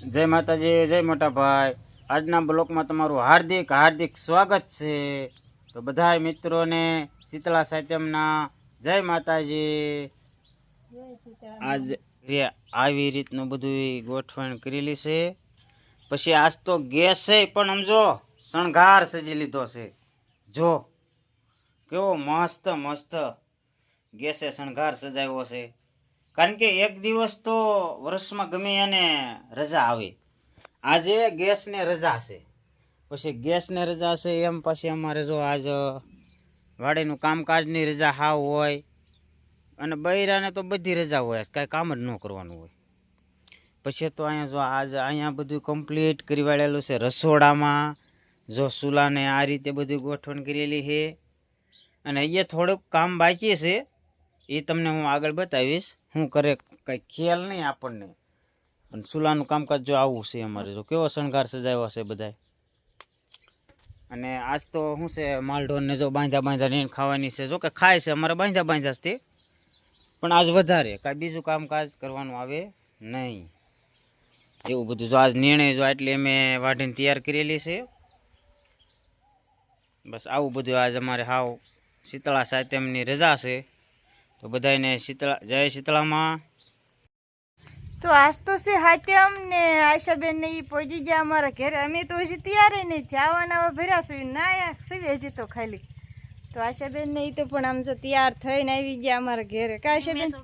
જય માતાજી, જય મોટા ભાઈ આજના બ્લોકમાં તમારું હાર્દિક હાર્દિક સ્વાગત છે. તો બધા મિત્રોને શીતળા સાહિત્યમના જય માતાજી. આજ આવી રીતનું બધું ગોઠવણ કરેલી છે. પછી આજ તો ગેસ છે, પણ સમજો શણગાર સજી લીધો છે. જો કેવો મસ્ત મસ્ત ગેસે શણગાર સજાવ્યો છે. કારણ કે એક દિવસ તો વર્ષમાં ગમે એને રજા આવે. આજે ગેસને રજા છે. પછી ગેસને રજા છે, એમ પછી અમારે જો આજ વાડીનું કામકાજની રજા હાવ હોય અને બૈરાને તો બધી રજા હોય કાંઈ કામ જ ન કરવાનું હોય. પછી તો અહીંયા જો આજ અહીંયા બધું કમ્પ્લીટ કરી વાળેલું છે રસોડામાં. જો ચૂલાને આ રીતે બધું ગોઠવણ કરેલી છે. અને અહીંયા થોડુંક કામ બાકી છે. એ તમને હું આગળ બતાવીશ. શું કરે કંઈ ખ્યાલ નહીં આપણને. અને ચૂલાનું કામકાજ જો આવું છે અમારે, જો કેવો શણગાર સજાવ્યો છે બધાય. અને આજ તો શું છે, માલઢોરને જો બાંધ્યા બાંધ્યા નહીં ખાવાની છે. જો કે ખાય છે, અમારે બાંધ્યા બાંધ્યા છે પણ આજ વધારે, કાંઈ બીજું કામકાજ કરવાનું આવે નહીં. એવું બધું જો આજ નિર્ણય જો એટલે અમે વાઢીને તૈયાર કરેલી છે. બસ આવું બધું આજ અમારે હાવ શીતળા સાહિત્યમની રજા છે. તો બધાને શીતળા જય શીતળામાં. તો આજ તો છે હાત્યમ ને આશાબેન ને ઈ પહોંચી ગયા અમારા ઘરે. અમે તો હજી તૈયાર નહીં થયા આવાના આવા ભર્યા છે ના યાર હજી તો ખાલી. તો આશાબેન ને ઈ તો પણ આમ જો તૈયાર થઈને આવી ગયા અમારા ઘરે. કા આશાબેન? તો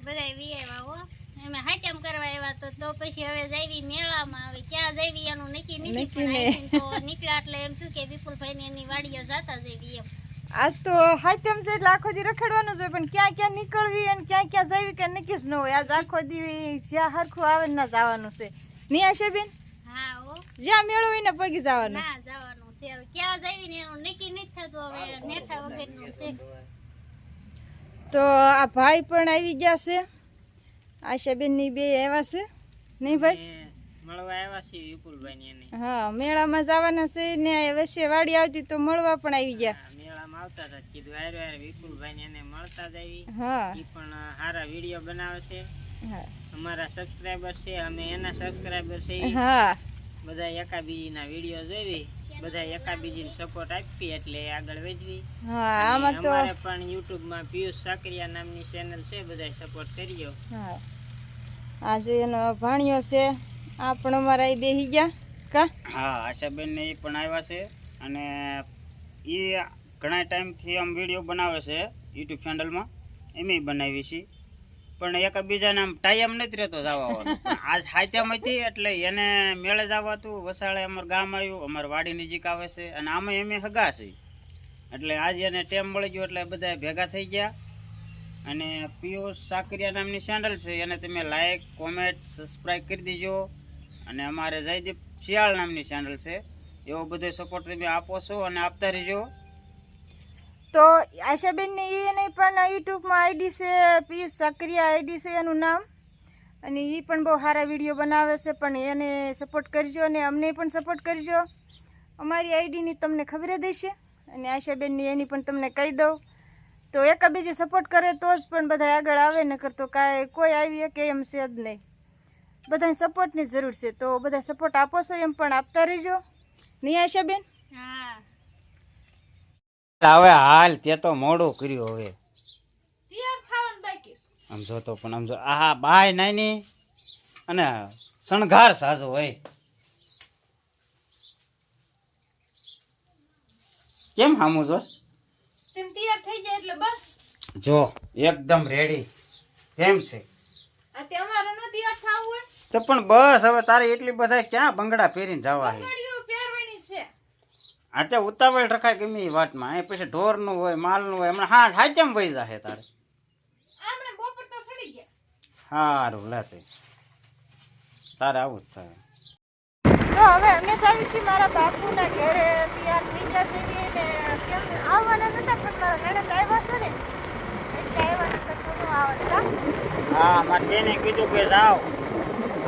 હો. અમે હાચમ કરવા આવ્યા તો તો પછી હવે જઈવી મેળામાં હવે ક્યાં જઈવી એનું નક્કી નથી પણ તો નીકળ્યા એટલે એમ થયું કે વિપુલભાઈ ની એની વાડીઓ જતા જઈવી એમ. આજ તો હાત્યમ છે એટલે આખો દી રખડવાનું હોય પણ ક્યાં ક્યાં નીકળવી અને ક્યાં ક્યાં જવી કે નક્કી જ ન હોય. આજ આખો દી જ્યાં હરખું આવે ને જવાનું છે. નહીં આશાબેન બેન જ્યાં મેળો ને પગી જવાનું. ના જવાનું છે હવે. ક્યાં જઈવી ને એનું નક્કી નથી થતું હવે. નેઠા વગરનું છે. તો આ ભાઈ પણ આવી ગયા છે. આશાબેનની બે આવ્યા છે. નહીં ભાઈ? મળવા આવ્યા છીએ વિપુલભાઈ હા મેળામાં જવાના છે. ને વચ્ચે વાડી આવતી તો મળવા પણ આવી ગયા. આવતા હતા. કીધું આયરો આયરો વિપુલભાઈ એને મળતા જ આવી. હા. એ પણ સારા વીડિયો બનાવે છે હા. અમારા સબસ્ક્રાઈબર છે અમે એના સબસ્ક્રાઈબર છે હા. બધા એકાબીજીના વીડિયો જોવી બધા એકાબીજીને સપોર્ટ આપી એટલે આગળ વધવી. હા આમાં તો અમારે પણ યુટ્યુબમાં પિયુષ સાકરિયા નામની ચેનલ છે બધા સપોર્ટ કરજો. હા. આ જો એનો ભાણિયો છે આ પણ અમારા અહીં બેસી ગયા કા? હા આશાબેન ને એ પણ આવ્યા છે. અને એ ઘણા ટાઈમથી આમ વીડિયો બનાવે છે યુટ્યુબ ચેનલમાં એમ બનાવી છે. પણ એકબીજાને આમ ટાઈમ નથી રહેતો જવાનો. આજ હાથ્યામ હતી એટલે એને મેળે જવાતું વસાળે અમારું ગામ આવ્યું, અમારી વાડી નજીક આવે છે અને આમાં એમે હગા છે. એટલે આજે એને ટેમ મળી ગયો એટલે બધા ભેગા થઈ ગયા. અને પિયુષ સાકરિયા નામની ચેનલ છે. એને તમે લાઇક કોમેન્ટ સબસ્ક્રાઈબ કરી દેજો. અને અમારે જયદીપ શિયાળ નામની ચેનલ છે. એવો બધો સપોર્ટ તમે આપો છો અને આપતા રહેજો. તો આશાબેનની એ નહીં, પણ યુટ્યુબમાં આઈડી છે પિયુષ સક્રિય આઈડી છે એનું નામ. અને એ પણ બહુ સારા વીડિયો બનાવે છે, પણ એને સપોર્ટ કરજો અને અમને પણ સપોર્ટ કરજો. અમારી આઈડીની તમને ખબર હશે અને આશાબેનની એની પણ તમને કહી દઉં. તો એકાબીજી સપોર્ટ કરે તો જ પણ બધા આગળ આવે ન કરતો કાંઈ કોઈ આવી કે એમ છે જ નહીં. બધાને સપોર્ટની જરૂર છે, તો બધા સપોર્ટ આપો છો એમ પણ આપતા રહેજો. નહીં, આશાબેન? હા. હવે હાલ તે તો મોડું કર્યું હવે. આમ જોતો પણ આમ જો આ બાય નાની. અને શણગાર સાજો હોય. કેમ હામું જોશ તેમ તૈયાર થઈ જાય એટલે બસ. જો એકદમ રેડી કેમ છે? આ તે અમારે ન તૈયાર થવું હોય. તો પણ બસ હવે તારે એટલી બધા ક્યાં બંગડા પહેરીને જવા છે આ તે ઉતાવળ રખાય ગમે એ વાતમાં. એ પછી ઢોરનું હોય માલનું હોય હમણાં હા હાચમ વહી જાહે તારે? આપણે બપોર તો સડી ગયા. સારું લે તે. તારે આવું જ થાય. તો હવે અમે જાવી છીએ મારા બાપુના ઘરે. તૈયાર થઈ જશે ને કેમ આવવાના નતા પણ મારા નણંદ આવ્યા છે ને. એટલે આવ્યા નતા તો આવતા હા મારી બેને કીધું કે જાઓ.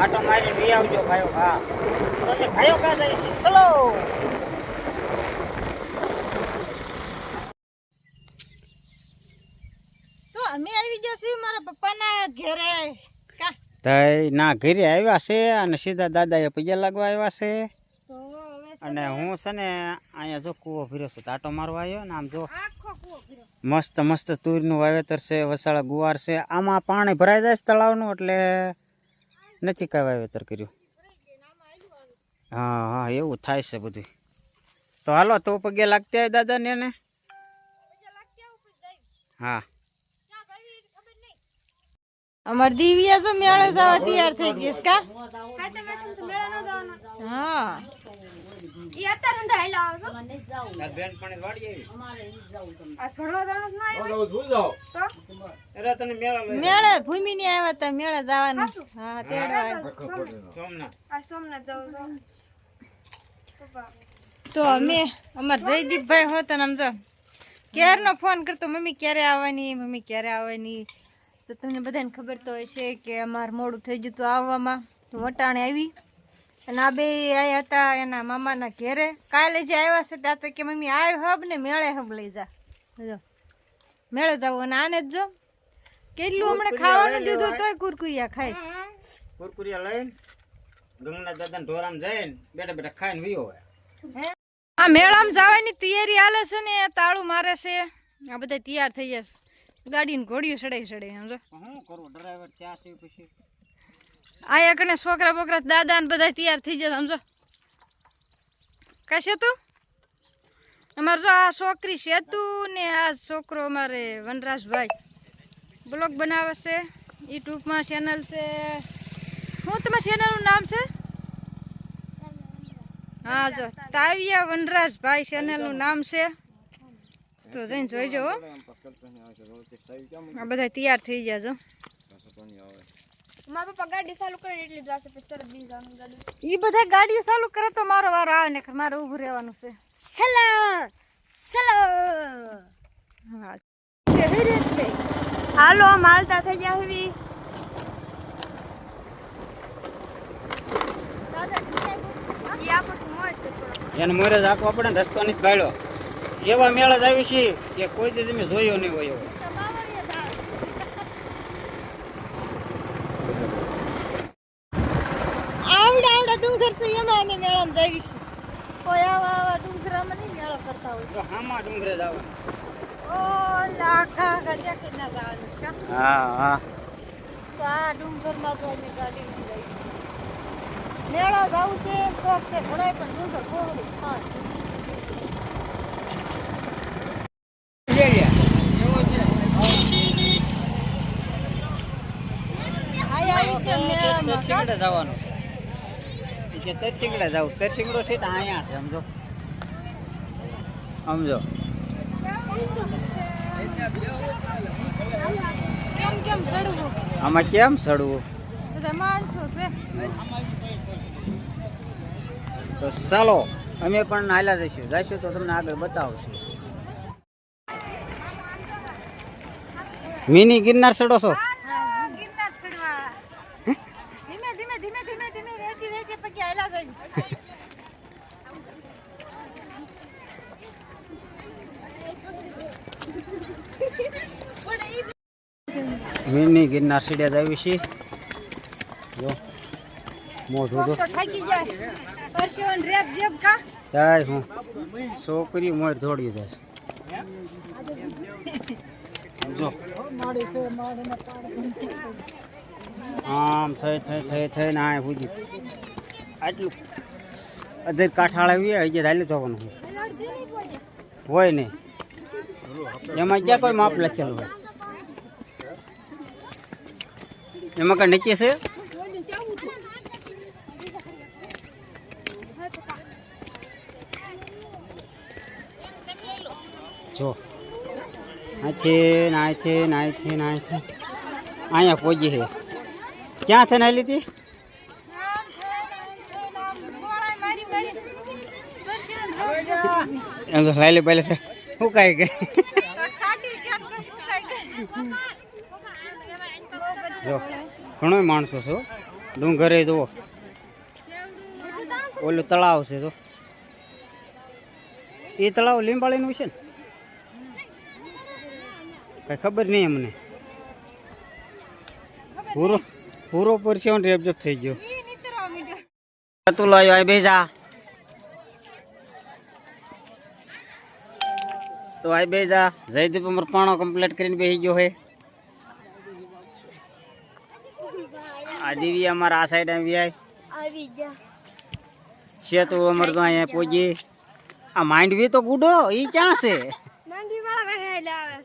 આટો મારી લઈ આવજો ભાઈઓ હા. તો ભાઈઓ કા જાય છે? ચલો તો અમે આવી ગયા છીએ મારા પપ્પાના ઘરે તઈ ના ઘરે આવ્યા છે અને સીધા દાદાએ પૈયા લાગવા આવ્યા છે. અને હું છે ને અહીંયા જો કૂવો છું તાટો મારવા આવ્યો ને આમ જો. મસ્ત મસ્ત તુરનું વાવેતર છે વસાળા ગુવાર છે. આમાં પાણી ભરાઈ જાય છે તળાવનું એટલે નથી કાંઈ વાવેતર કર્યું. હા હા એવું થાય છે બધું. તો હાલો તો પગે લાગતી દાદાને ને હા. અમાર દિવ્યા જો મેળો જવા તૈયાર થઈ ગઈ છે કા? હા બેન પણ વાડી મેળે ભૂમિ ની આવ્યા તા મેળા જવાનું. હા તેડવા. સોમનાથ. તો અમે અમાર જયદીપભાઈ હોત ને આમ જો ક્યારનો ફોન કરતો? મમ્મી ક્યારે આવવાની? મમ્મી ક્યારે આવવાની? તો તમને બધાને ખબર તો હશે કે અમારે મોડું થઈ ગયું હતું આવવામાં. વટાણે આવી. અને આ બે આવ્યા હતા એના મામાના ઘેરે. કાલે જે આવ્યા છે ત્યાં તો કે મમ્મી આવ હબ ને મેળે હબ લઈ જા. જો. મેળે જાવ અને આને જ જો. કેટલું હમણાં ખાવાનું દીધું તોય કુરકુરિયા ખાઈશ. કુરકુરિયા લઈને ગંગના દાદા ઢોરામ જઈને બેઠા બેઠા ખાઈને વિયો હોય આ મેળામાં જવાની તૈયારી હાલે છે ને તાળું મારે છે. આ બધા તૈયાર થઈ જશે. ગાડીને ઘોડીઓ ચડાઈ સડાઈ સમજો? શું કરવું ડ્રાઈવર ત્યાં છે પછી? આયા કને છોકરા બોકરા દાદા ને બધા તૈયાર થઈ જાય સમજો? કશે તું? અમારે જો આ છોકરી છે તું ને આ છોકરો અમારે વનરાજભાઈ. બ્લોગ બનાવે છે યુટ્યુબમાં ચેનલ છે. શું તમારા ચેનલનું નામ છે? હા જો તાવિયા વનરાજભાઈ ચેનલનું નામ છે. તો જઈને જોઈજો હો આ બધા તૈયાર થઈ ગયા છો મારા પપ્પા ગાડી ચાલુ કરે એટલે જ વાસે પછી તરત બી જવાનું ગાડી. ઈ બધા ગાડીઓ ચાલુ કરે તો મારો વારો આવે ને મારે ઊભું રહેવાનું છે. ચલો ચલો. હા. હાલો માલતા થઈ ગયા હવી. એને મોરે જ રાખવા પડે રસ્તો નથી ગાળ્યો એવા મેળા જ આવી છે કે કોઈ દી તમે જોયો નહીં હોય એવો. આવડા આવડા ડુંગર છે એમાં અમે મેળામાં જાવી કોઈ આવા આવા ડુંગરામાં નહીં મેળો કરતા હોય. તો હામાં ડુંગરે જ આવવાનું. ઓ લાખા ગજા ના જવાનું છે. હા હા. તો આ ડુંગરમાં તો અમે મેળો જવું છે શોખ છે ઘણો પણ ડુંગર કોહડું હા આયા આવી છે મેળામાં કાં? તરસિંગડે જવાનું કે તરસિંગડે જવું તરસિંગડો ઠીક અહીંયા છે સમજો. સમજો. કેમ કેમ ચડવું આમાં કેમ સડવું? તો ચાલો અમે પણ નાયલા જઈશું. જઈશું તો તમને આગળ બતાવશું. મિની ગિરનાર સડો છો ગિરનાર ચડવા ધીમે ધીમે ધીમે ધીમે ધીમે રેતી રેતી પગે હાલા જાય મિની ગિરનાર સીડિયા જ આવી છે. જો મોઢું તો થાકી જાય. પરસેવન રેપ જેબ કા જાય હું. છોકરી મોર દોડી જાય સમજો આમ થઈ થઈ થઈ થઈ ને આ પૂજી આટલું. અધર કાંઠાળ આવીએ હજી હાલી જવાનું હોય નહીં. એમાં ક્યાં કોઈ માપ લખેલું હોય? એમાં કઈ નક્કી છે જો અહીંથી ને અહીંથી ને અહીંથી ને અહીંથી અહીંયા પહોંચી છે ક્યાં થઈને આવી લીધી મારી મારી પરસેવન એમ તો લાયલી પહેલે છે શું કાંઈ ગઈ સાટી ક્યાંક ફૂંકાઈ ગઈ જો ઘણો માણસો છો. ડુંગરે જુઓ. ઓલું તળાવ છે, જો. એ તળાવ લીંબાળીનું છે ને? કઈ ખબર નહીં અમને. પૂરો પૂરો પરસ્યો ને રેપજપ થઈ ગયો. તું લાયો આય બેજા તો આ બેજા જયદીપ અમર પાણો કમ્પ્લીટ કરીને બેસી ગયો હે. આ દીવી અમારા આ સાઈડ આવી આય આવી ગયા છે તો અમર તો અહીંયા પહોંચી આ માંડવી તો ગુડો ઈ ક્યાં છે માંડી વાળા વહેલા આવે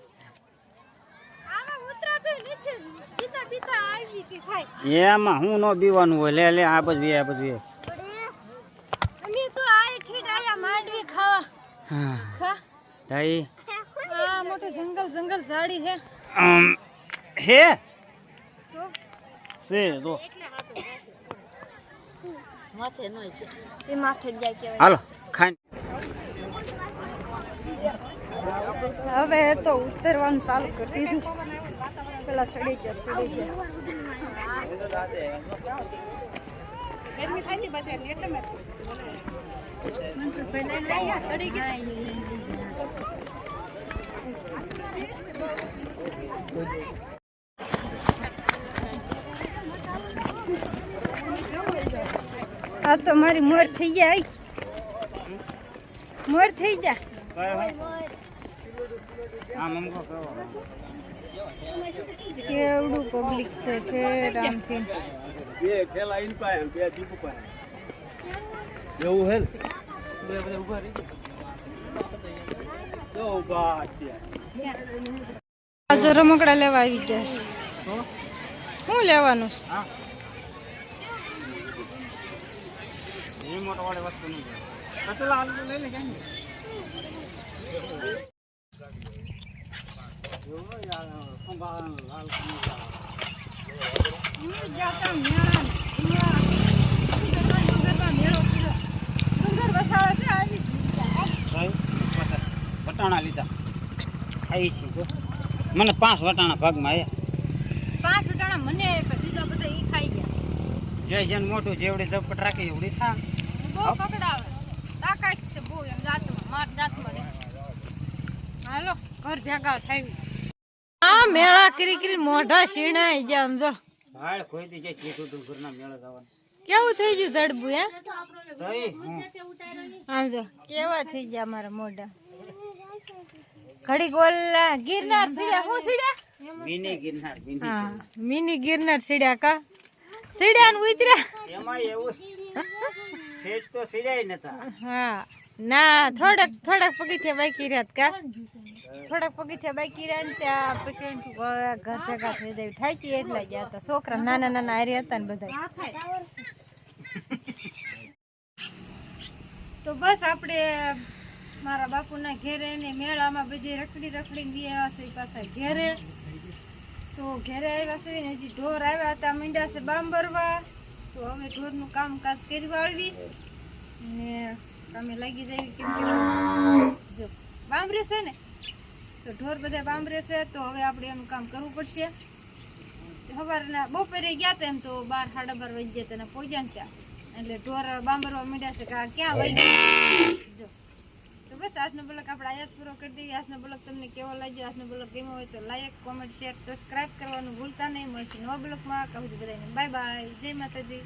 આમાં ઉતરાતું નથી બીતા બીતા આવી કે ખાય એમાં હું ન બીવાનું હોય લે લે આ બધું આ બધું અમે તો આય ઠીક આયા માંડવી ખાવા હા ખા તાઈ આ મોટું જંગલ જંગલ ઝાડી છે અમ, હે તો છે જો એ માથે જ જાય કેવાય હાલો ખાઈ. હવે તો ઉતરવાનું ચાલુ કરી દીધું છે. પેલા સડી ગયા સડી ગયા. આ તો મારી મોર થઈ ગયા આઈ. મોર થઈ ગયા. આ મમકો કરો કેવડું પબ્લિક છે ઠેર આમથી બે ખેલા ઇન પાય બે દીપુ પાય. એવું હે ને? બે બધા ઊભા રહી જો ઊભા આજે રમકડા લેવા આવી ગયા છે. શું લેવાનું છે? રિમોટ વાળી વસ્તુ નહીં કતલા આલુ લઈ લે ક્યાં વટાણા લીધા. ખાઈ છે મને પાંચ વટાણા ભાગમાં આવ્યા પાંચ વટાણા મને બીજા બધા એ ખાઈ ગયા. જય જન મોટું જેવડી ઝપટ રાખી એવડી થા. બહુ પકડાવે તાકાત છે બહુ એમ જાતમાં માર જાતમાં હાલો ઘર ભેગા થઈ આ મેળા કરી કરી મોઢા શીણાઈ ગયા આમ ભાડ કોઈ દી જાય કીધું તું ઘરના મેળે જવાનું. કેવું થઈ ગયું જડબું હે તઈ હું આમ જો કેવા થઈ ગયા મારા મોઢા? ઘડી ગોલ્લા ગિરનાર સીડ્યા હું સીડ્યા? મિની ગિરનાર હા મિની ગિરનાર સીડ્યા કા? સીડ્યા ને ઉતર્યા? એમાં એવું ઠેઠ તો સીડાય નતા. હા. ના થોડાક થોડાક પગથિયા બાકી રહ્યા કા? થોડાક પગથિયા બાકી રહ્યા ને ત્યાં પછી ઘર ભેગા થઈ જાય થાકી એટલા ગયા હતા. છોકરા નાના નાના હારી હતા ને બધા. તો બસ આપણે મારા બાપુના ઘેરે ને મેળામાં બધી રખડી રખડીને બી આવ્યા છે પાછા ઘેરે. તો ઘેરે આવ્યા છે ને હજી ઢોર આવ્યા હતા મીંડા છે બાંભરવા તો અમે ઢોરનું કામકાજ કરી વાળવી ને કામે લાગી જાય કેમ જો બાંભરે છે ને, તો ઢોર બધા બાંભરે છે, તો હવે આપણે એનું કામ કરવું પડશે. સવારના બપોરે ગયા હતા એમ તો બાર, સાડા બાર વાગી ગયા હતા પહોંચ્યા ત્યાં. એટલે ઢોર બાંભરવા મીડ્યા છે કે આ ક્યાં વહી જો. તો બસ, આજનો બ્લોગ આપણે આયા પૂરો કરી દઈએ. આજનો બ્લોગ તમને કેવો લાગ્યો? આજનો બ્લોગ ગમ્યો હોય તો લાઈક કોમેન્ટ શેર સબસ્ક્રાઇબ કરવાનું ભૂલતા નહીં. મળશે નવા બ્લોગમાં. કહું છું બધાને. બાય બાય જય માતાજી.